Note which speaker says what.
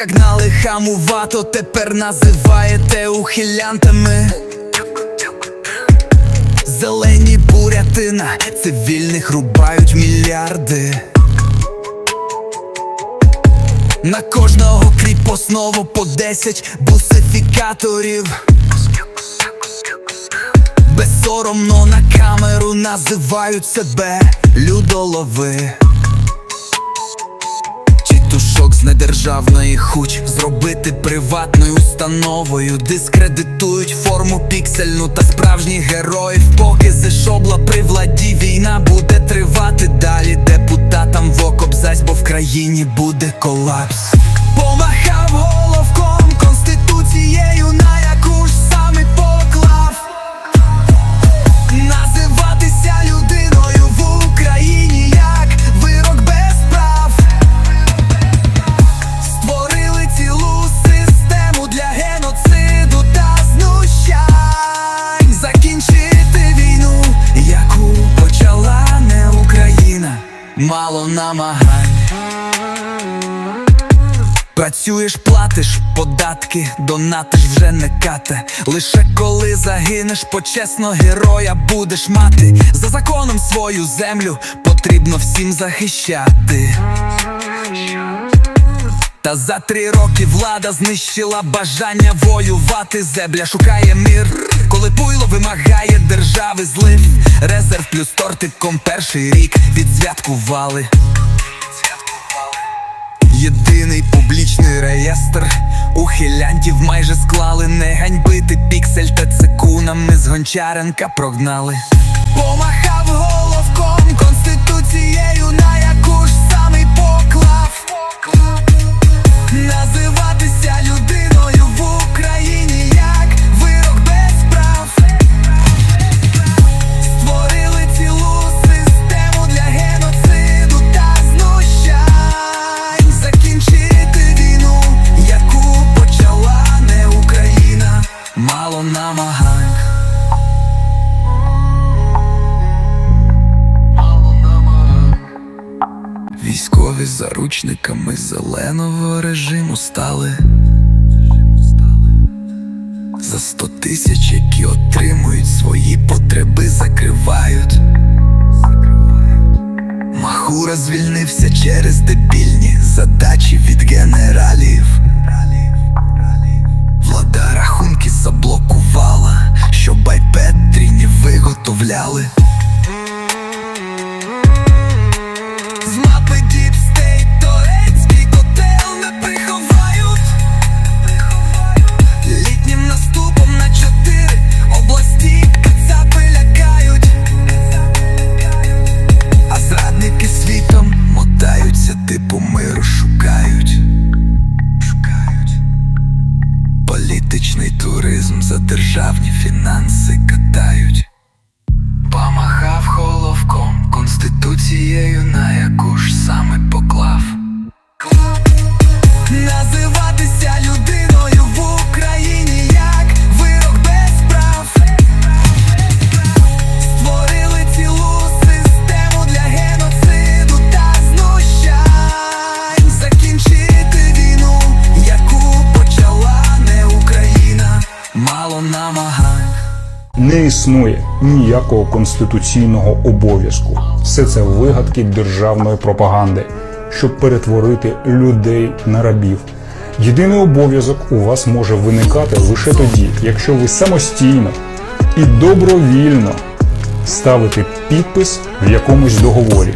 Speaker 1: Як гнали хамувато, тепер називаєте ухилянтами. Зелені бурятина, цивільних рубають мільярди. На кожного кріпосного по 10 бусифікаторів. Безсоромно на камеру називають себе людолови. Недержавної хуч зробити приватною установою, дискредитують форму піксельну та справжніх героїв. Поки зешобла при владі війна буде тривати далі. Депутатам в окоп зась, бо в країні буде колапс. Мало намагань. Працюєш, платиш податки, донатиш вже не кате. Лише коли загинеш, почесно героя будеш мати. За законом свою землю потрібно всім захищати. Та за три роки влада знищила бажання воювати. Зебля шукає мир, коли пуйло вимагає держави злив. Резерв плюс тортиком перший рік відсвяткували. Єдиний публічний реєстр Ухилянтів майже склали Не ганьбити піксель ТЦК нам ми з Гончаренка прогнали Помахав головком конституцією, на Військові заручниками зеленого режиму стали За сто тисяч, які отримують свої потреби, закривають. Махура звільнився через дебільні задачі від генералів. Влада державні фінанси
Speaker 2: Не існує ніякого конституційного обов'язку. Все це вигадки державної пропаганди, щоб перетворити людей на рабів. Єдиний обов'язок у вас може виникати лише тоді, якщо ви самостійно і добровільно ставите підпис в якомусь договорі.